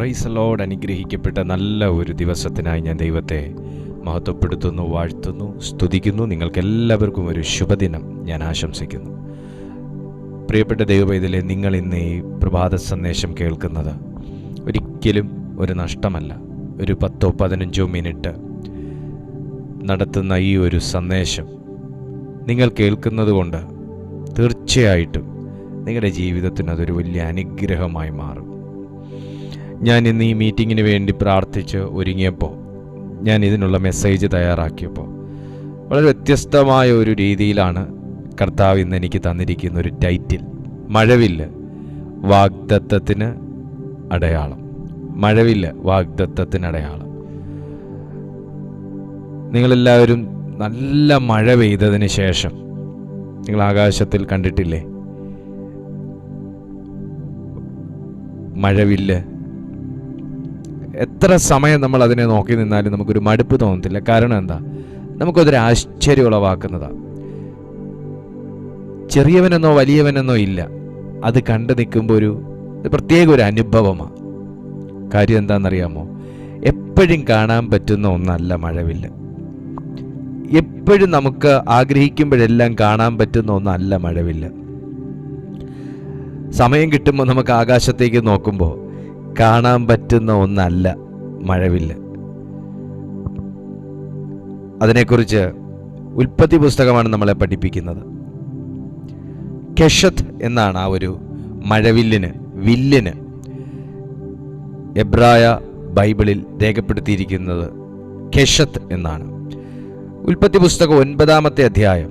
പ്രൈസലോട് അനുഗ്രഹിക്കപ്പെട്ട നല്ല ഒരു ദിവസത്തിനായി ഞാൻ ദൈവത്തെ മഹത്വപ്പെടുത്തുന്നു വാഴ്ത്തുന്നു സ്തുതിക്കുന്നു. നിങ്ങൾക്കെല്ലാവർക്കും ഒരു ശുഭദിനം ഞാൻ ആശംസിക്കുന്നു. പ്രിയപ്പെട്ട ദൈവപൈതലെ നിങ്ങൾ ഇന്ന് ഈ പ്രഭാത സന്ദേശം കേൾക്കുന്നത് ഒരിക്കലും ഒരു നഷ്ടമല്ല. ഒരു പത്തോ പതിനഞ്ചോ മിനിറ്റ് നടത്തുന്ന ഈ ഒരു സന്ദേശം നിങ്ങൾ കേൾക്കുന്നത് കൊണ്ട് തീർച്ചയായിട്ടും നിങ്ങളുടെ ജീവിതത്തിന് അതൊരു വലിയ അനുഗ്രഹമായി മാറും. ഞാൻ ഇന്ന് ഈ മീറ്റിങ്ങിന് വേണ്ടി പ്രാർത്ഥിച്ച് ഒരുങ്ങിയപ്പോൾ ഞാൻ ഇതിനുള്ള മെസ്സേജ് തയ്യാറാക്കിയപ്പോൾ വളരെ വ്യത്യസ്തമായ ഒരു രീതിയിലാണ് കർത്താവ് ഇന്ന് എനിക്ക് തന്നിരിക്കുന്ന ഒരു ടൈറ്റിൽ. മഴവില്ല് വാഗ്ദത്തത്തിന് അടയാളം. മഴവില്ല് വാഗ്ദത്തത്തിന് അടയാളം. നിങ്ങളെല്ലാവരും നല്ല മഴ പെയ്തതിന് ശേഷം നിങ്ങൾ ആകാശത്തിൽ കണ്ടിട്ടില്ലേ? മഴവില്ല് എത്ര സമയം നമ്മൾ അതിനെ നോക്കി നിന്നാലും നമുക്കൊരു മടുപ്പ് തോന്നത്തില്ല. കാരണം എന്താ? നമുക്കതൊരു ആശ്ചര്യം ഉളവാക്കുന്നതാ. ചെറിയവനെന്നോ വലിയവനെന്നോ ഇല്ല. അത് കണ്ടു നിൽക്കുമ്പോൾ ഒരു പ്രത്യേക ഒരു അനുഭവമാണ് കാര്യം എന്താണെന്നറിയാമോ? എപ്പോഴും കാണാൻ പറ്റുന്ന ഒന്നല്ല മഴവില്ല. എപ്പോഴും നമുക്ക് ആഗ്രഹിക്കുമ്പോഴെല്ലാം കാണാൻ പറ്റുന്ന ഒന്നല്ല മഴവില്ല. സമയം കിട്ടുമ്പോൾ നമുക്ക് ആകാശത്തേക്ക് നോക്കുമ്പോൾ കാണാൻ പറ്റുന്ന ഒന്നല്ല മഴവില്ല്. അതിനെക്കുറിച്ച് ഉൽപ്പത്തി പുസ്തകമാണ് നമ്മളെ പഠിപ്പിക്കുന്നത്. കെഷത്ത് എന്നാണ് ആ ഒരു മഴവില്ലിന് വില്ലിന് എബ്രായ ബൈബിളിൽ രേഖപ്പെടുത്തിയിരിക്കുന്നത് കെഷത്ത് എന്നാണ്. ഉൽപ്പത്തി പുസ്തകം ഒൻപതാമത്തെ അധ്യായം.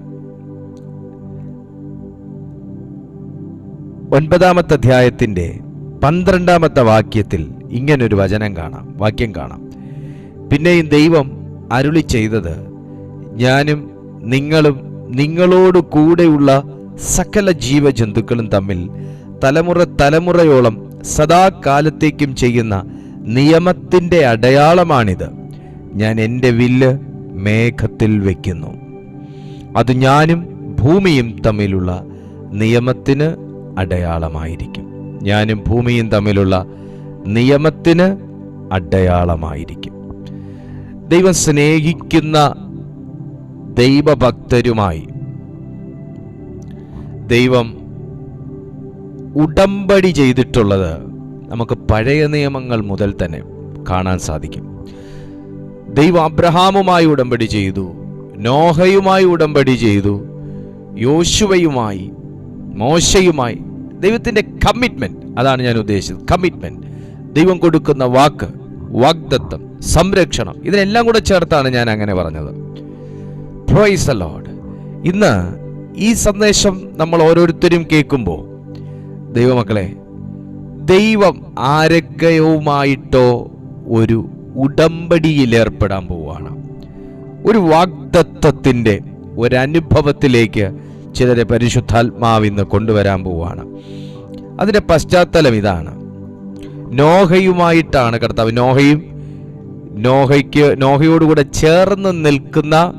ഒൻപതാമത്തെ അധ്യായത്തിന്റെ പന്ത്രണ്ടാമത്തെ വാക്യത്തിൽ ഇങ്ങനൊരു വചനം കാണാം വാക്യം കാണാം. പിന്നെയും ദൈവം അരുളി ചെയ്തത് ഞാനും നിങ്ങളും നിങ്ങളോട് കൂടെയുള്ള സകല ജീവജന്തുക്കളും തമ്മിൽ തലമുറ തലമുറയോളം സദാകാലത്തേക്കും ചെയ്യുന്ന നിയമത്തിന്റെ അടയാളമാണിത്. ഞാൻ എന്റെ വില്ല് മേഘത്തിൽ വയ്ക്കുന്നു അത് ഞാനും ഭൂമിയും തമ്മിലുള്ള നിയമത്തിന് അടയാളമായിരിക്കും. ഞാനും ഭൂമിയും തമ്മിലുള്ള നിയമത്തിന് അടയാളമായിരിക്കും. ദൈവം സ്നേഹിക്കുന്ന ദൈവഭക്തരുമായി ദൈവം ഉടമ്പടി ചെയ്തിട്ടുള്ളത് നമുക്ക് പഴയ നിയമങ്ങൾ മുതൽ തന്നെ കാണാൻ സാധിക്കും. ദൈവം അബ്രഹാമുമായി ഉടമ്പടി ചെയ്തു നോഹയുമായി ഉടമ്പടി ചെയ്തു യോശുവയുമായി മോശയുമായി ദൈവത്തിന്റെ കമ്മിറ്റ്മെന്റ് അതാണ് ഞാൻ ഉദ്ദേശിച്ചത്. കമ്മിറ്റ്മെന്റ് ദൈവം കൊടുക്കുന്ന വാക്ക് വാഗ്ദത്തം സംരക്ഷണം ഇതിനെല്ലാം കൂടെ ചേർത്താണ് ഞാൻ അങ്ങനെ പറഞ്ഞത്. പ്രൈസ് ലോഡ് ഇന്ന് ഈ സന്ദേശം നമ്മൾ ഓരോരുത്തരും കേൾക്കുമ്പോൾ ദൈവമക്കളെ ദൈവം ആരൊക്കെയുമായിട്ടോ ഒരു ഉടമ്പടിയിൽ ഏർപ്പെടാൻ പോവുകയാണ്. ഒരു വാഗ്ദത്വത്തിന്റെ ഒരനുഭവത്തിലേക്ക് ചിലരെ പരിശുദ്ധാത്മാവിന്ന് കൊണ്ടുവരാൻ പോവുകയാണ് അതിന്റെ പശ്ചാത്തലം ഇതാണ്. നോഹയുമായിട്ടാണ് കർത്താവ് നോഹയും നോഹയ്ക്ക് നോഹയോടുകൂടെ ചേർന്ന് നിൽക്കുന്ന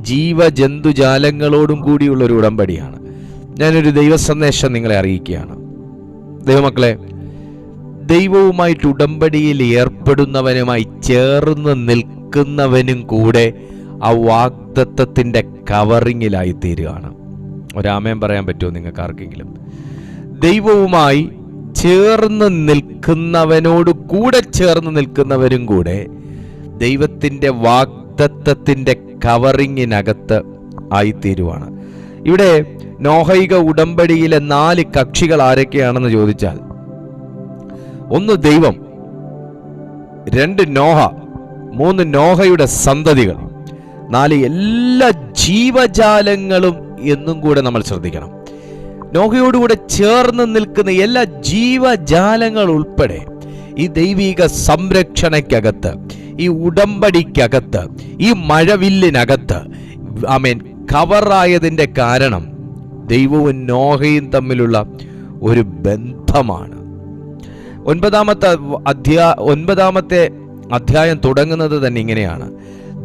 ജീവജന്തുജാലങ്ങളോടും കൂടിയുള്ള ഒരു ഉടമ്പടിയാണ്. ഞാനൊരു ദൈവ സന്ദേശം നിങ്ങളെ അറിയിക്കുകയാണ്. ദൈവമക്കളെ ദൈവവുമായിട്ട് ഉടമ്പടിയിൽ ഏർപ്പെടുന്നവനുമായി ചേർന്ന് നിൽക്കുന്നവനും കൂടെ ആ വാഗ്ദത്വത്തിന്റെ കവറിങ്ങിലായി തീരുകയാണ് ഒരാമയം പറയാൻ പറ്റുമോ നിങ്ങൾക്ക് ആർക്കെങ്കിലും ദൈവവുമായി ചേർന്ന് നിൽക്കുന്നവനോട് കൂടെ ചേർന്ന് നിൽക്കുന്നവരും കൂടെ ദൈവത്തിന്റെ വാഗ്ദത്വത്തിന്റെ കവറിങ്ങിനകത്ത് ആയിത്തീരുവാണ്. ഇവിടെ നോഹൈക ഉടമ്പടിയിലെ നാല് കക്ഷികൾ ആരൊക്കെയാണെന്ന് ചോദിച്ചാൽ ഒന്ന് ദൈവം രണ്ട് നോഹ മൂന്ന് നോഹയുടെ സന്തതികൾ നാല് എല്ലാ ജീവജാലങ്ങളും എന്നും കൂടെ നമ്മൾ ശ്രദ്ധിക്കണം. നോഹയോടുകൂടെ ചേർന്ന് നിൽക്കുന്ന എല്ലാ ജീവജാലങ്ങൾ ഉൾപ്പെടെ ഈ ദൈവിക സംരക്ഷണയ്ക്കകത്ത് ഈ ഉടമ്പടിക്കകത്ത് ഈ മഴവില്ലിനകത്ത് ആമേൻ കവറായതിന്റെ കാരണം ദൈവവും നോഹയും തമ്മിലുള്ള ഒരു ബന്ധമാണ്. ഒൻപതാമത്തെ അധ്യാ ഒൻപതാമത്തെ അധ്യായം തുടങ്ങുന്നത് തന്നെ ഇങ്ങനെയാണ്.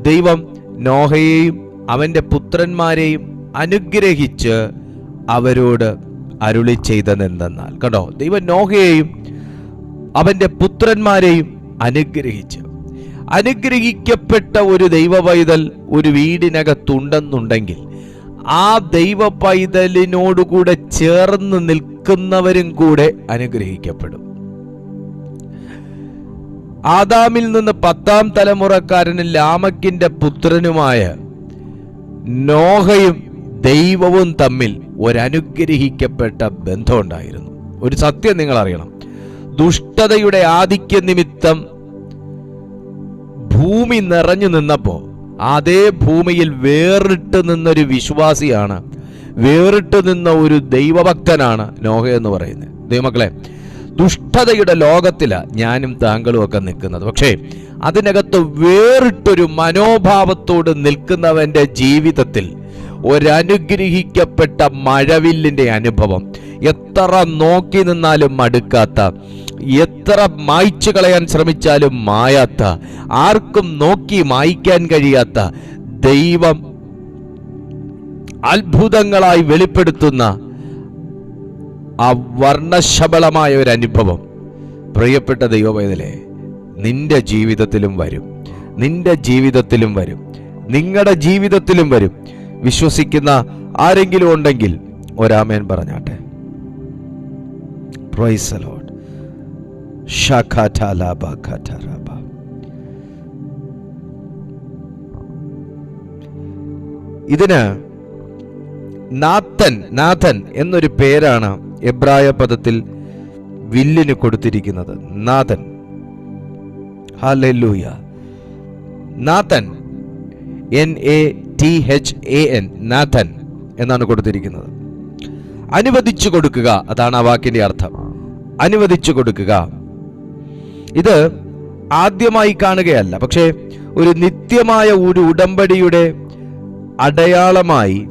ദൈവം നോഹയെയും അവന്റെ പുത്രന്മാരെയും അനുഗ്രഹിച്ച് അവരോട് അരുളി ചെയ്തതെന്തെന്നാൽ കണ്ടോ? ദൈവം നോഹയെയും അവന്റെ പുത്രന്മാരെയും അനുഗ്രഹിച്ചു. അനുഗ്രഹിക്കപ്പെട്ട ഒരു ദൈവ പൈതൽ ഒരു വീടിനകത്തുണ്ടെന്നുണ്ടെങ്കിൽ ആ ദൈവ പൈതലിനോടുകൂടെ ചേർന്ന് നിൽക്കുന്നവരും കൂടെ അനുഗ്രഹിക്കപ്പെടും. ആദാമിൽ നിന്ന് പത്താം തലമുറക്കാരനും ലാമക്കിന്റെ പുത്രനുമായ നോഹയും ദൈവവും തമ്മിൽ ഒരനുഗ്രഹിക്കപ്പെട്ട ബന്ധമുണ്ടായിരുന്നു. ഒരു സത്യം നിങ്ങൾ അറിയണം ദുഷ്ടതയുടെ ആധിക്യ നിമിത്തം ഭൂമി നിറഞ്ഞു നിന്നപ്പോൾ അതേ ഭൂമിയിൽ വേറിട്ട് നിന്നൊരു വിശ്വാസിയാണ് വേറിട്ട് നിന്ന ഒരു ദൈവഭക്തനാണ് നോഹ എന്ന് പറയുന്നത്. ദൈവമക്കളെ ദുഷ്ടതയുടെ ലോകത്തിലാണ് ഞാനും താങ്കളും ഒക്കെ നിൽക്കുന്നത്. പക്ഷേ അതിനകത്ത് വേറിട്ടൊരു മനോഭാവത്തോട് നിൽക്കുന്നവന്റെ ജീവിതത്തിൽ ഒരനുഗ്രഹിക്കപ്പെട്ട മഴവില്ലിന്റെ അനുഭവം. എത്ര നോക്കി നിന്നാലും മടുക്കാത്ത എത്ര മായ്ച്ചു കളയാൻ ശ്രമിച്ചാലും മായാത്ത ആർക്കും നോക്കി മായ്ക്കാൻ കഴിയാത്ത ദൈവം അത്ഭുതങ്ങളായി വെളിപ്പെടുത്തുന്ന ആ വർണശബളമായ ഒരു അനുഭവം. പ്രിയപ്പെട്ട ദൈവവേദലെ നിന്റെ ജീവിതത്തിലും വരും. നിന്റെ ജീവിതത്തിലും വരും. നിങ്ങളുടെ ജീവിതത്തിലും വരും. വിശ്വസിക്കുന്ന ആരെങ്കിലും ഉണ്ടെങ്കിൽ ഒരാമേൻ പറഞ്ഞാട്ടെ. ശഖഠലബഖഠരബ. ഇതിന് നാഥൻ നാഥൻ എന്നൊരു പേരാണ് എബ്രായ പദത്തിൽ വില്ലിന് കൊടുത്തിരിക്കുന്നത്. നാഥൻ. ഹാലൂയ Nathan. N A T H A N Nathan എന്നാണ് കൊടുത്തിരിക്കുന്നത്. അനുവദിച്ചു കൊടുക്കുക അതാണ് ആ വാക്കിന്റെ അർത്ഥം. അനുവദിച്ചു കൊടുക്കുക. ഇത് ആദ്യമായി കാണുകയല്ല പക്ഷേ ഒരു നിത്യമായ ഒരു ഉടമ്പടിയുടെ അടയാളമായി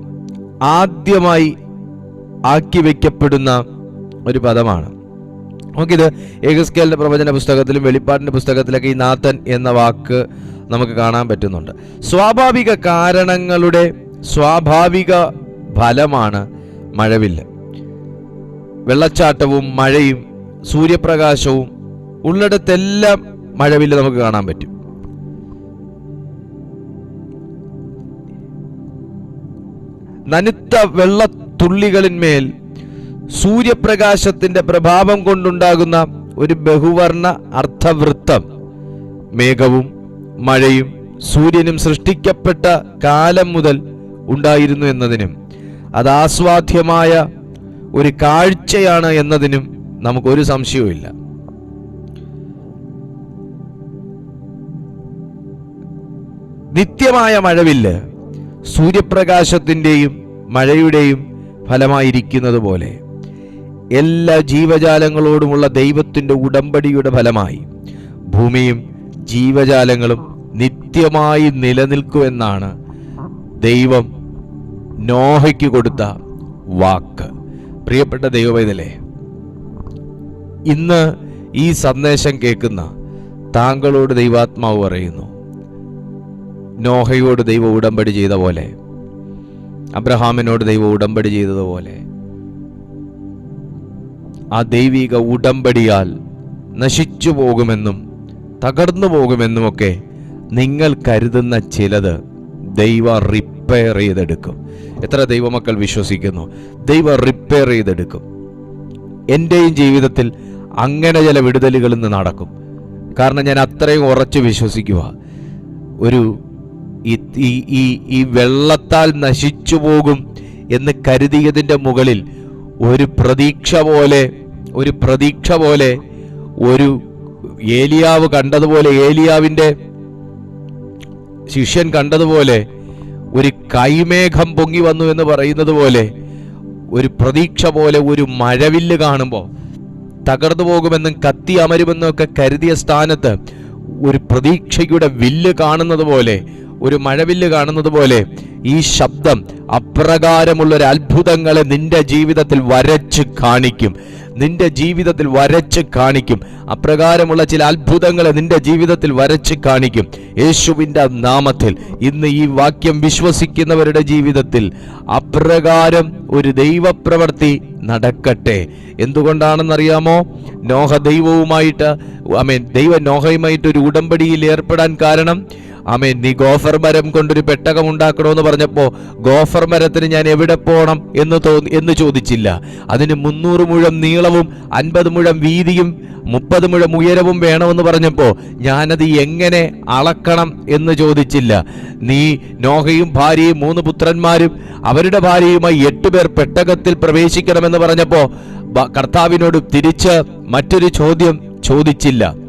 ആദ്യമായി ആക്കി വയ്ക്കപ്പെടുന്ന ഒരു പദമാണ്. നമുക്കിത് ഏകസ്കേലിന്റെ പ്രവചന പുസ്തകത്തിലും വെളിപ്പാടിന്റെ പുസ്തകത്തിലൊക്കെ ഈ നാഥൻ എന്ന വാക്ക് നമുക്ക് കാണാൻ പറ്റുന്നുണ്ട്. സ്വാഭാവിക കാരണങ്ങളുടെ സ്വാഭാവിക ഫലമാണ് മഴവില്ല്. വെള്ളച്ചാട്ടവും മഴയും സൂര്യപ്രകാശവും ഉള്ളിടത്തെല്ലാം മഴവില്ല് നമുക്ക് കാണാൻ പറ്റും. നനുത്ത വെള്ളത്തുള്ളികളിന്മേൽ സൂര്യപ്രകാശത്തിന്റെ പ്രഭാവം കൊണ്ടുണ്ടാകുന്ന ഒരു ബഹുവർണ അർത്ഥവൃത്തം മേഘവും മഴയും സൂര്യനും സൃഷ്ടിക്കപ്പെട്ട കാലം മുതൽ ഉണ്ടായിരുന്നു എന്നതിനും അത് ആസ്വാദ്യമായ ഒരു കാഴ്ചയാണ് എന്നതിനും നമുക്കൊരു സംശയവുമില്ല. നിത്യമായ മഴവില്ല് സൂര്യപ്രകാശത്തിന്റെയും മഴയുടെയും ഫലമായിരിക്കുന്നത് പോലെ എല്ലാ ജീവജാലങ്ങളോടുമുള്ള ദൈവത്തിന്റെ ഉടമ്പടിയുടെ ഫലമായി ഭൂമിയും ജീവജാലങ്ങളും നിത്യമായി നിലനിൽക്കുമെന്നാണ് ദൈവം നോഹയ്ക്ക് കൊടുത്ത വാക്ക്. പ്രിയപ്പെട്ട ദൈവവേദലേ ഇന്ന് ഈ സന്ദേശം കേൾക്കുന്ന താങ്കളോട് ദൈവാത്മാവ് പറയുന്നു. നോഹയോട് ദൈവം ഉടമ്പടി ചെയ്ത പോലെ അബ്രഹാമിനോട് ദൈവം ഉടമ്പടി ചെയ്തതുപോലെ ആ ദൈവിക ഉടമ്പടിയാൽ നശിച്ചു പോകുമെന്നും തകർന്നു പോകുമെന്നുമൊക്കെ നിങ്ങൾ കരുതുന്ന ചിലത് ദൈവ റിപ്പയർ ചെയ്തെടുക്കും. എത്ര ദൈവമക്കൾ വിശ്വസിക്കുന്നു? ദൈവ റിപ്പയർ ചെയ്തെടുക്കും. എന്റെയും ജീവിതത്തിൽ അങ്ങനെ ചില വിടുതലുകൾ ഇന്ന് നടക്കും. കാരണം ഞാൻ അത്രയും ഉറച്ചു വിശ്വസിക്കുക. ഒരു ഈ ഈ- ഈ വെള്ളത്താൽ നശിച്ചു പോകും എന്ന് കരുതിയതിന്റെ മുകളിൽ ഒരു പ്രതീക്ഷ പോലെ ഒരു പ്രതീക്ഷ പോലെ ഒരു ഏലിയാവ് കണ്ടതുപോലെ ഏലിയാവിന്റെ ശിഷ്യൻ കണ്ടതുപോലെ ഒരു കൈമേഘം പൊങ്ങി വന്നു എന്ന് പറയുന്നത് പോലെ ഒരു പ്രതീക്ഷ പോലെ ഒരു മഴവില്ല് കാണുമ്പോൾ തകർന്നു പോകുമെന്നും കത്തി അമരുമെന്നും ഒക്കെ കരുതിയ സ്ഥാനത്ത് ഒരു പ്രതീക്ഷയുടെ വില്ല് കാണുന്നത് പോലെ ഒരു മഴവില്ല് കാണുന്നത് പോലെ ഈ ശബ്ദം അപ്രകാരമുള്ള ഒരു അത്ഭുതങ്ങളെ നിന്റെ ജീവിതത്തിൽ വരച്ച് കാണിക്കും. നിന്റെ ജീവിതത്തിൽ വരച്ച് കാണിക്കും. അപ്രകാരമുള്ള ചില അത്ഭുതങ്ങളെ നിന്റെ ജീവിതത്തിൽ വരച്ച് കാണിക്കും. യേശുവിന്റെ നാമത്തിൽ ഇന്ന് ഈ വാക്യം വിശ്വസിക്കുന്നവരുടെ ജീവിതത്തിൽ അപ്രകാരം ഒരു ദൈവപ്രവർത്തി നടക്കട്ടെ. എന്തുകൊണ്ടാണെന്നറിയാമോ? നോഹ ദൈവവുമായിട്ട് ഐ മീൻ ദൈവ നോഹയുമായിട്ട് ഒരു ഉടമ്പടിയിൽ ഏർപ്പെടാൻ കാരണം ആമേൻ. നീ ഗോഫർ മരം കൊണ്ടൊരു പെട്ടകം ഉണ്ടാക്കണമെന്ന് പറഞ്ഞപ്പോൾ ഗോഫർ മരത്തിന് ഞാൻ എവിടെ പോകണം എന്ന് തോന്നി എന്ന് ചോദിച്ചില്ല. അതിന് മുന്നൂറ് മുഴം നീളവും അൻപത് മുഴം വീതിയും മുപ്പത് മുഴം ഉയരവും വേണമെന്ന് പറഞ്ഞപ്പോൾ ഞാനത് എങ്ങനെ അളക്കണം എന്ന് ചോദിച്ചില്ല. നീ നോഹയും ഭാര്യയും മൂന്ന് പുത്രന്മാരും അവരുടെ ഭാര്യയുമായി എട്ടുപേർ പെട്ടകത്തിൽ പ്രവേശിക്കണമെന്ന് പറഞ്ഞപ്പോൾ കർത്താവിനോട് തിരിച്ച് മറ്റൊരു ചോദ്യം ചോദിച്ചില്ല.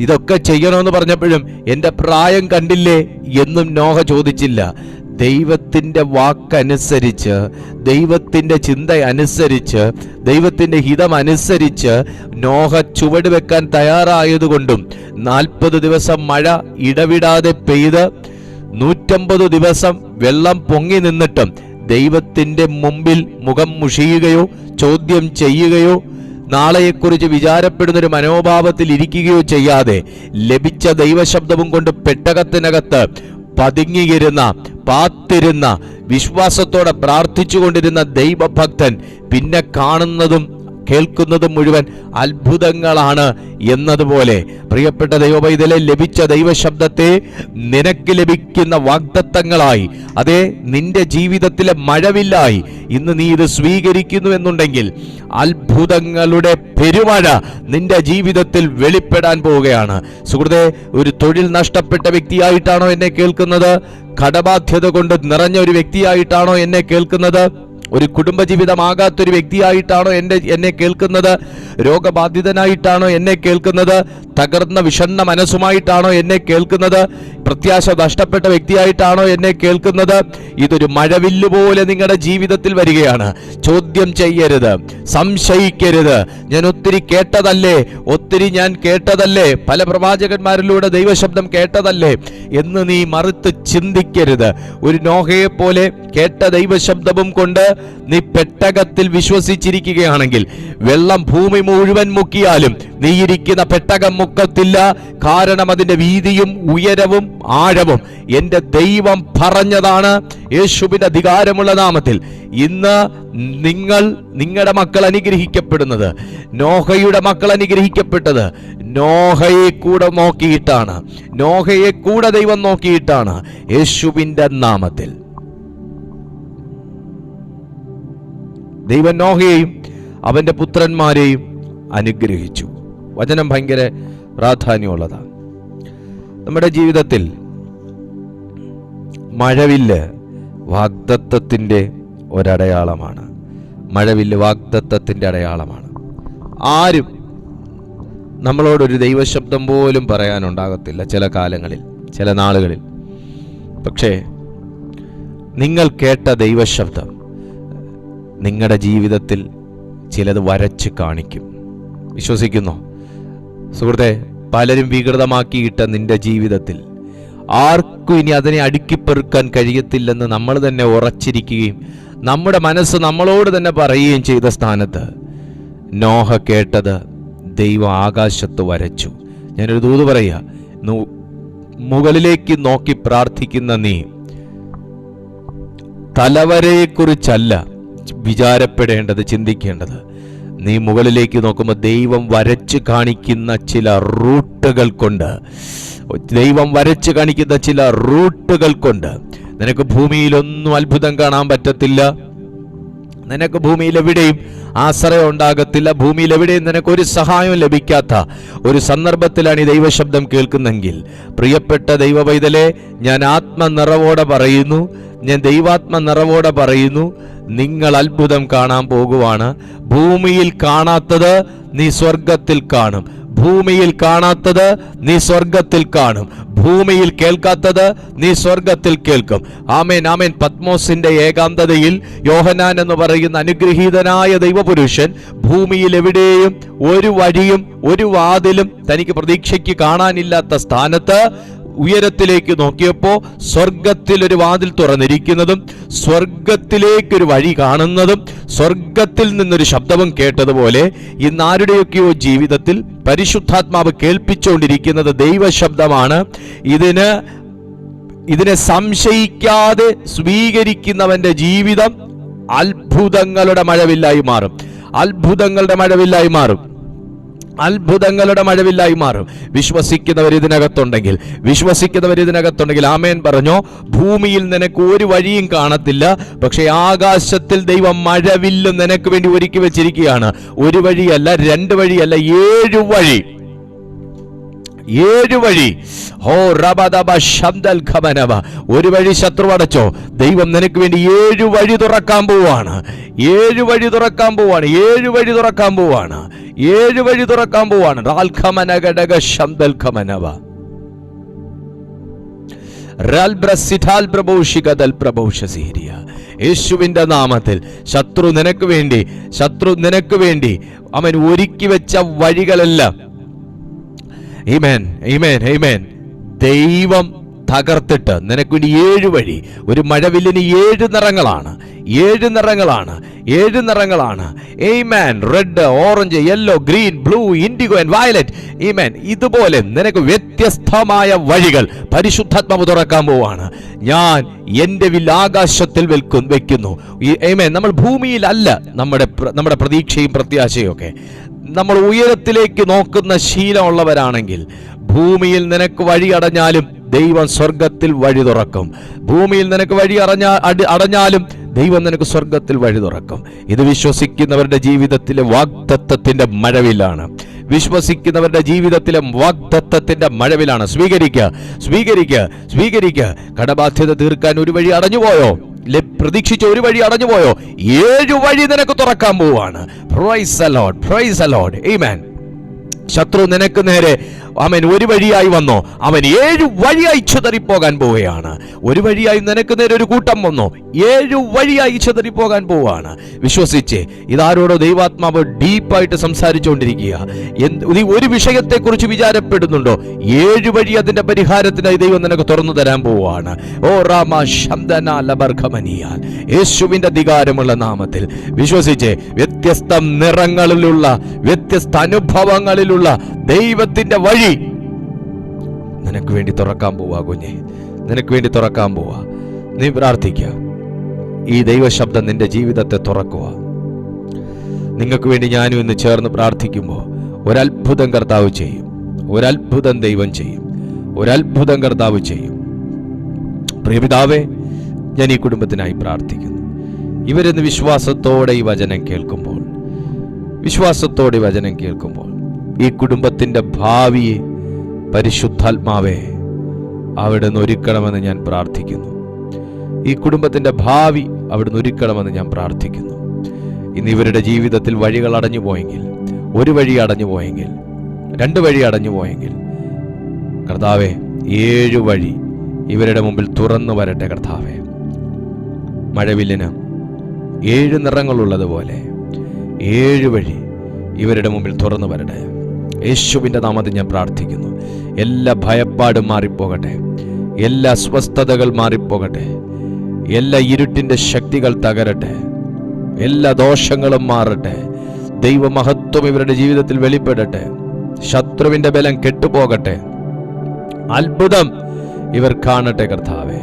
ഇതൊക്കെ ചെയ്യണമെന്ന് പറഞ്ഞപ്പോഴും എന്റെ പ്രായം കണ്ടില്ലേ എന്നും നോഹ ചോദിച്ചില്ല. ദൈവത്തിന്റെ വാക്കനുസരിച്ച് ദൈവത്തിന്റെ ചിന്ത അനുസരിച്ച് ദൈവത്തിന്റെ ഹിതം അനുസരിച്ച് നോഹ ചുവട് വെക്കാൻ തയ്യാറായതുകൊണ്ടും നാൽപ്പത് ദിവസം മഴ ഇടവിടാതെ പെയ്ത് നൂറ്റമ്പത് ദിവസം വെള്ളം പൊങ്ങി നിന്നിട്ടും ദൈവത്തിന്റെ മുമ്പിൽ മുഖം മുഷിയുകയോ ചോദ്യം ചെയ്യുകയോ നാളെയെക്കുറിച്ച് വിചാരപ്പെടുന്ന ഒരു മനോഭാവത്തിൽ ഇരിക്കുകയോ ചെയ്യാതെ ലഭിച്ച ദൈവശബ്ദവും കൊണ്ട് പെട്ടകത്തിനകത്ത് പതുങ്ങിയിരുന്ന പാത്തിരുന്ന വിശ്വാസത്തോടെ പ്രാർത്ഥിച്ചുകൊണ്ടിരുന്ന ദൈവഭക്തൻ പിന്നെ കാണുന്നതും കേൾക്കുന്നതും മുഴുവൻ അത്ഭുതങ്ങളാണ് എന്നതുപോലെ. പ്രിയപ്പെട്ട ദൈവപൈതലെ ലഭിച്ച ദൈവശബ്ദത്തെ നിനക്ക് ലഭിക്കുന്ന വാഗ്ദത്തങ്ങളായി. അതെ നിന്റെ ജീവിതത്തിലെ മഴവില്ലായി ഇന്ന് നീ ഇത് സ്വീകരിക്കുന്നു എന്നുണ്ടെങ്കിൽ അത്ഭുതങ്ങളുടെ പെരുമഴ നിന്റെ ജീവിതത്തിൽ വെളിപ്പെടാൻ പോവുകയാണ്. സുഹൃത്തെ ഒരു തൊഴിൽ നഷ്ടപ്പെട്ട വ്യക്തിയായിട്ടാണോ എന്നെ കേൾക്കുന്നത്? കടബാധ്യത കൊണ്ട് നിറഞ്ഞ ഒരു വ്യക്തിയായിട്ടാണോ എന്നെ കേൾക്കുന്നത്? ഒരു കുടുംബജീവിതമാകാത്തൊരു വ്യക്തിയായിട്ടാണോ എന്റെ എന്നെ കേൾക്കുന്നത്? രോഗബാധിതനായിട്ടാണോ എന്നെ കേൾക്കുന്നത്? തകർന്ന വിഷണ്ണ മനസ്സുമായിട്ടാണോ എന്നെ കേൾക്കുന്നത്? പ്രത്യാശ നഷ്ടപ്പെട്ട വ്യക്തിയായിട്ടാണോ എന്നെ കേൾക്കുന്നത്? ഇതൊരു മഴവില്ല് പോലെ നിങ്ങളുടെ ജീവിതത്തിൽ വരികയാണ്. ചോദ്യം ചെയ്യരുത്. സംശയിക്കരുത്. ഞാൻ ഒത്തിരി കേട്ടതല്ലേ? ഒത്തിരി ഞാൻ കേട്ടതല്ലേ? പല പ്രവാചകന്മാരിലൂടെ ദൈവശബ്ദം കേട്ടതല്ലേ? എന്ന് നീ മറുത്ത് ചിന്തിക്കരുത്. ഒരു നോഹയെ പോലെ കേട്ട ദൈവശബ്ദവും കൊണ്ട് നീ പെട്ടകത്തിൽ വിശ്വസിച്ചിരിക്കുകയാണെങ്കിൽ വെള്ളം ഭൂമി മുഴുവൻ മുക്കിയാലും നീ ഇരിക്കുന്ന പെട്ടകം മുക്കത്തില്ല. കാരണം അതിന്റെ വീതിയും ഉയരവും ആഴവും എന്റെ ദൈവം പറഞ്ഞതാണ്. യേശുവിന്റെ അധികാരമുള്ള നാമത്തിൽ ഇന്ന് നിങ്ങൾ നിങ്ങളുടെ മക്കൾ അനുഗ്രഹിക്കപ്പെടുന്നത്. നോഹയുടെ മക്കൾ അനുഗ്രഹിക്കപ്പെട്ടത് നോഹയെ കൂടെ നോക്കിയിട്ടാണ്. നോഹയെ കൂടെ ദൈവം നോക്കിയിട്ടാണ്. യേശുവിന്റെ നാമത്തിൽ. ദൈവം നോഹയെയും അവന്റെ പുത്രന്മാരെയും അനുഗ്രഹിച്ചു. വചനം ഭയങ്കര പ്രാധാന്യമുള്ളതാണ്. നമ്മുടെ ജീവിതത്തിൽ മഴവില്ല് വാഗ്ദത്തത്തിന്റെ ഒരടയാളമാണ്. മഴവില്ല് വാഗ്ദത്തത്തിന്റെ അടയാളമാണ്. ആരും നമ്മളോടൊരു ദൈവശബ്ദം പോലും പറയാനുണ്ടാകത്തില്ല ചില കാലങ്ങളിൽ ചില നാളുകളിൽ. പക്ഷേ നിങ്ങൾ കേട്ട ദൈവശബ്ദം നിങ്ങളുടെ ജീവിതത്തിൽ ചിലത് വരച്ച് കാണിക്കും. വിശ്വസിക്കുന്നു? സുഹൃത്തെ പലരും വികൃതമാക്കിയിട്ട നിന്റെ ജീവിതത്തിൽ ആർക്കും ഇനി അതിനെ അടുക്കിപ്പെറുക്കാൻ കഴിയത്തില്ലെന്ന് നമ്മൾ തന്നെ ഉറച്ചിരിക്കുകയും നമ്മുടെ മനസ്സ് നമ്മളോട് തന്നെ പറയുകയും ചെയ്ത സ്ഥാനത്ത് നോഹ കേട്ടത് ദൈവം ആകാശത്ത് വരച്ചു. ഞാനൊരു ദൂത് പറയുക മുകളിലേക്ക് നോക്കി പ്രാർത്ഥിക്കുന്ന നീ തലവരയെക്കുറിച്ചല്ല വിചാരപ്പെടേണ്ടത് ചിന്തിക്കേണ്ടത്. നീ മുകളിലേക്ക് നോക്കുമ്പോൾ ദൈവം വരച്ച് കാണിക്കുന്ന ചില റൂട്ടുകൾ കൊണ്ട് ദൈവം വരച്ച് കാണിക്കുന്ന ചില റൂട്ടുകൾ കൊണ്ട് നിനക്ക് ഭൂമിയിലൊന്നും അത്ഭുതം കാണാൻ പറ്റത്തില്ല. നിനക്ക് ഭൂമിയിൽ എവിടെയും ആശ്രയം ഉണ്ടാകത്തില്ല. ഭൂമിയിൽ എവിടെയും നിനക്ക് ഒരു സഹായം ലഭിക്കാത്ത ഒരു സന്ദർഭത്തിലാണ് ഈ ദൈവശബ്ദം കേൾക്കുന്നെങ്കിൽ പ്രിയപ്പെട്ട ദൈവ ഞാൻ ആത്മനിറവോടെ പറയുന്നു. ഞാൻ ദൈവാത്മ നിറവോടെ പറയുന്നു. നിങ്ങൾ അത്ഭുതം കാണാൻ പോകുവാണ്. ഭൂമിയിൽ കാണാത്തത് നീ സ്വർഗത്തിൽ കാണും. ഭൂമിയിൽ കാണാത്തത് നീ സ്വർഗത്തിൽ കാണും. ഭൂമിയിൽ കേൾക്കാത്തത് നീ സ്വർഗത്തിൽ കേൾക്കും. ആമേൻ ആമേൻ. പത്മോസിന്റെ ഏകാന്തതയിൽ യോഹനാൻ എന്ന് പറയുന്ന അനുഗ്രഹീതനായ ദൈവപുരുഷൻ ഭൂമിയിൽ എവിടെയും ഒരു വഴിയും ഒരു വാതിലും തനിക്ക് പ്രതീക്ഷയ്ക്ക് കാണാനില്ലാത്ത സ്ഥാനത്ത് ഉയരത്തിലേക്ക് നോക്കിയപ്പോൾ സ്വർഗത്തിൽ ഒരു വാതിൽ തുറന്നിരിക്കുന്നതും സ്വർഗത്തിലേക്കൊരു വഴി കാണുന്നതും സ്വർഗത്തിൽ നിന്നൊരു ശബ്ദവും കേട്ടതുപോലെ ഇന്ന് ആരുടെയൊക്കെയോ ജീവിതത്തിൽ പരിശുദ്ധാത്മാവ് കേൾപ്പിച്ചുകൊണ്ടിരിക്കുന്നത് ദൈവശബ്ദമാണ്. ഇതിന് ഇതിനെ സംശയിക്കാതെ സ്വീകരിക്കുന്നവന്റെ ജീവിതം അത്ഭുതങ്ങളുടെ മഴവില്ലായി മാറും. അത്ഭുതങ്ങളുടെ മഴവില്ലായി മാറും. അത്ഭുതങ്ങളുടെ മഴവില്ലായി മാറും. വിശ്വസിക്കുന്നവർ ഇതിനകത്തുണ്ടെങ്കിൽ വിശ്വസിക്കുന്നവർ ഇതിനകത്തുണ്ടെങ്കിൽ ആമേൻ പറഞ്ഞോ? ഭൂമിയിൽ നിനക്ക് ഒരു വഴിയും കാണത്തില്ല പക്ഷേ ആകാശത്തിൽ ദൈവം മഴവില്ലും നിനക്ക് വേണ്ടി ഒരുക്കി വെച്ചിരിക്കുകയാണ്. ഒരു വഴിയല്ല രണ്ട് വഴിയല്ല ഏഴു വഴി. ഏഴു വഴി. ഹോ റബദബ ഒരു വഴി ശത്രു അടച്ചോ. ദൈവം നിനക്ക് വേണ്ടി ഏഴു വഴി തുറക്കാൻ പോവാണ്. ഏഴ് വഴി തുറക്കാൻ പോവാണ്. ഏഴ് വഴി തുറക്കാൻ പോവാണ്. ഏഴ് വഴി തുറക്കാൻ പോവാണ്. റാൽ ഖമന ഘടക യേശുവിന്റെ നാമത്തിൽ ശത്രു നിനക്ക് വേണ്ടി ശത്രു നിനക്ക് വേണ്ടി അവൻ ഒരുക്കി വെച്ച വഴികളെല്ലാം ഈമേൻ ഈമേൻ ഈമേൻ ദൈവം തകർത്തിട്ട് നിനക്കൊരു ഏഴ് വഴി. ഒരു മഴവില്ലിന് ഏഴ് നിറങ്ങളാണ്. ഏഴ് നിറങ്ങളാണ്. ഏഴ് നിറങ്ങളാണ്. Aiman red orange yellow green blue indigo and violet Iman ഇതുപോലെ നിനക്ക് വ്യത്യസ്തമായ വഴികൾ പരിശുദ്ധാത്മാവ് തുറക്കാൻ പോവാണ്. ഞാൻ എന്റെ വിൽ ആകാശത്തിൽ വെൽക്കും വെക്കുന്നു. ഏമേൻ നമ്മൾ ഭൂമിയിലല്ല നമ്മുടെ നമ്മുടെ പ്രതീക്ഷയും പ്രത്യാശയും ഒക്കെ. നമ്മൾ ഉയരത്തിലേക്ക് നോക്കുന്ന ശീലമുള്ളവരാണെങ്കിൽ ഭൂമിയിൽ നിനക്ക് വഴി അടഞ്ഞാലും ദൈവം സ്വർഗത്തിൽ വഴി തുറക്കും. ഭൂമിയിൽ നിനക്ക് വഴി അടഞ്ഞാ അടി- അടഞ്ഞാലും ദൈവം നിനക്ക് സ്വർഗത്തിൽ വഴി തുറക്കും. ഇത് വിശ്വസിക്കുന്നവരുടെ ജീവിതത്തിലെ വാഗ്ദത്തത്തിന്റെ മഴവിലാണ്. വിശ്വസിക്കുന്നവരുടെ ജീവിതത്തിലെ വാഗ്ദത്തത്തിന്റെ മഴവിലാണ്. സ്വീകരിക്കുക സ്വീകരിക്കുക സ്വീകരിക്കുക കടബാധ്യത തീർക്കാൻ ഒരു വഴി അടഞ്ഞുപോയോ? പ്രതീക്ഷിച്ച ഒരു വഴി അടഞ്ഞുപോയോ? ഏഴു വഴി നിനക്ക് തുറക്കാൻ പോവാണ്. പ്രൈസ് അലോഡ് പ്രൈസ് അലോഡ് ഈമാൻ ശത്രു നിനക്ക് നേരെ. അവൻ ഒരു വഴിയായി വന്നു. അവൻ ഏഴു വഴിയായി ചിതറിപ്പോകാൻ പോവുകയാണ്. ഒരു വഴിയായി നിനക്ക് നേരെ ഒരു കൂട്ടം വന്നോ. ഏഴു വഴിയായി ചിതറിപ്പോകാൻ പോവുകയാണ്. വിശ്വസിച്ച് ഇതാരോടോ ദൈവാത്മാവ് ഡീപ്പായിട്ട് സംസാരിച്ചുകൊണ്ടിരിക്കുക നീ ഒരു വിഷയത്തെക്കുറിച്ച് വിചാരപ്പെടുന്നുണ്ടോ? ഏഴു വഴി അതിന്റെ പരിഹാരത്തിനായി ദൈവം നിനക്ക് തുറന്നു തരാൻ പോവുകയാണ്. ഓ റാമ ശബ്ദന ലബർഖമനിയാൽ. യേശുവിന്റെ അധികാരമുള്ള നാമത്തിൽ. വിശ്വസിച്ച് വ്യത്യസ്ത നിറങ്ങളിലുള്ള വ്യത്യസ്ത അനുഭവങ്ങളിലുള്ള ദൈവത്തിന്റെ വഴി. നിനക്ക് വേണ്ടി തുറക്കാൻ പോവാ കുഞ്ഞെ. നിനക്ക് വേണ്ടി തുറക്കാൻ പോവാ. നീ പ്രാർത്ഥിക്കുക ഈ ദൈവശബ്ദം നിന്റെ ജീവിതത്തെ തുറക്കുക. നിങ്ങൾക്ക് വേണ്ടി ഞാനും ഇന്ന് ചേർന്ന് പ്രാർത്ഥിക്കുമ്പോൾ ഒരത്ഭുതം കർത്താവ് ചെയ്യും. ഒരത്ഭുതം ദൈവം ചെയ്യും. ഒരത്ഭുതം കർത്താവ് ചെയ്യും. പ്രിയപിതാവേ ഞാൻ ഈ കുടുംബത്തിനായി പ്രാർത്ഥിക്കുന്നു. ഇവരെന്ന് വിശ്വാസത്തോടെ ഈ വചനം കേൾക്കുമ്പോൾ വിശ്വാസത്തോടെ വചനം കേൾക്കുമ്പോൾ ഈ കുടുംബത്തിന്റെ ഭാവിയെ പരിശുദ്ധാത്മാവേ അവിടുന്ന് ഒരുക്കണമെന്ന് ഞാൻ പ്രാർത്ഥിക്കുന്നു. ഈ കുടുംബത്തിന്റെ ഭാവി അവിടുന്ന് ഒരുക്കണമെന്ന് ഞാൻ പ്രാർത്ഥിക്കുന്നു. ഇന്ന് ഇവരുടെ ജീവിതത്തിൽ വഴികൾ അടഞ്ഞു പോയെങ്കിൽ ഒരു വഴി അടഞ്ഞു പോയെങ്കിൽ രണ്ട് വഴി അടഞ്ഞു പോയെങ്കിൽ കർത്താവെ ഏഴ് വഴി ഇവരുടെ മുമ്പിൽ തുറന്നു വരട്ടെ കർത്താവെ. മഴവില്ലിന് ഏഴ് നിറങ്ങളുള്ളതുപോലെ ഏഴ് വഴി ഇവരുടെ മുമ്പിൽ തുറന്നു വരട്ടെ. യേശുവിന്റെ നാമത്തിൽ ഞാൻ പ്രാർത്ഥിക്കുന്നു. എല്ലാ ഭയപ്പാടും മാറിപ്പോകട്ടെ. എല്ലാ അസ്വസ്ഥതകൾ മാറിപ്പോകട്ടെ. എല്ലാ ഇരുട്ടിന്റെ ശക്തികൾ തകരട്ടെ. എല്ലാ ദോഷങ്ങളും മാറട്ടെ. ദൈവമഹത്വം ഇവരുടെ ജീവിതത്തിൽ വെളിപ്പെടട്ടെ. ശത്രുവിന്റെ ബലം കെട്ടുപോകട്ടെ. അത്ഭുതം ഇവർ കാണട്ടെ കർത്താവെ.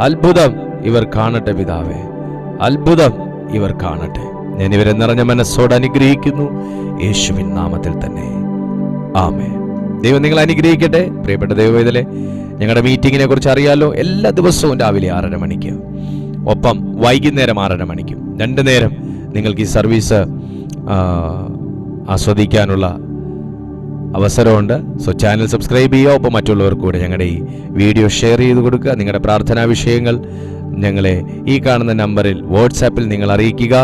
അത്ഭുതം ഇവർ കാണട്ടെ പിതാവേ. അത്ഭുതം ഇവർ കാണട്ടെ. ഞാൻ ഇവരെ നിറഞ്ഞ മനസ്സോട് അനുഗ്രഹിക്കുന്നു. യേശുവിൻ നാമത്തിൽ തന്നെ. ആമേ ദൈവം നിങ്ങൾ അനുഗ്രഹിക്കട്ടെ. പ്രിയപ്പെട്ട ദൈവവേദലെ ഞങ്ങളുടെ മീറ്റിങ്ങിനെ കുറിച്ച് അറിയാലോ. എല്ലാ ദിവസവും രാവിലെ ആറര മണിക്ക്. ഒപ്പം വൈകുന്നേരം ആറര മണിക്കും. രണ്ട് നേരം നിങ്ങൾക്ക് ഈ സർവീസ് ആസ്വദിക്കാനുള്ള അവസരമുണ്ട്. സോ ചാനൽ സബ്സ്ക്രൈബ് ചെയ്യുക. ഒപ്പം മറ്റുള്ളവർക്ക് കൂടെ ഞങ്ങളുടെ ഈ വീഡിയോ ഷെയർ ചെയ്ത് കൊടുക്കുക. നിങ്ങളുടെ പ്രാർത്ഥനാ വിഷയങ്ങൾ ഞങ്ങളെ ഈ കാണുന്ന നമ്പറിൽ വാട്സാപ്പിൽ നിങ്ങൾ അറിയിക്കുക.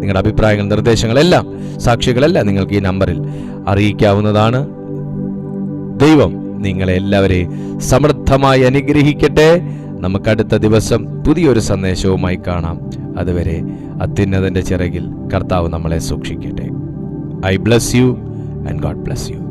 നിങ്ങളുടെ അഭിപ്രായങ്ങൾ നിർദ്ദേശങ്ങളെല്ലാം സാക്ഷികളെല്ലാം നിങ്ങൾക്ക് ഈ നമ്പറിൽ അറിയിക്കാവുന്നതാണ്. ദൈവം നിങ്ങളെ എല്ലാവരെയും സമൃദ്ധമായി അനുഗ്രഹിക്കട്ടെ. നമുക്ക് അടുത്ത ദിവസം പുതിയൊരു സന്ദേശവുമായി കാണാം. അതുവരെ അത്യുന്നതന്റെ ചിറകിൽ കർത്താവ് നമ്മളെ സൂക്ഷിക്കട്ടെ. I bless you and God bless you.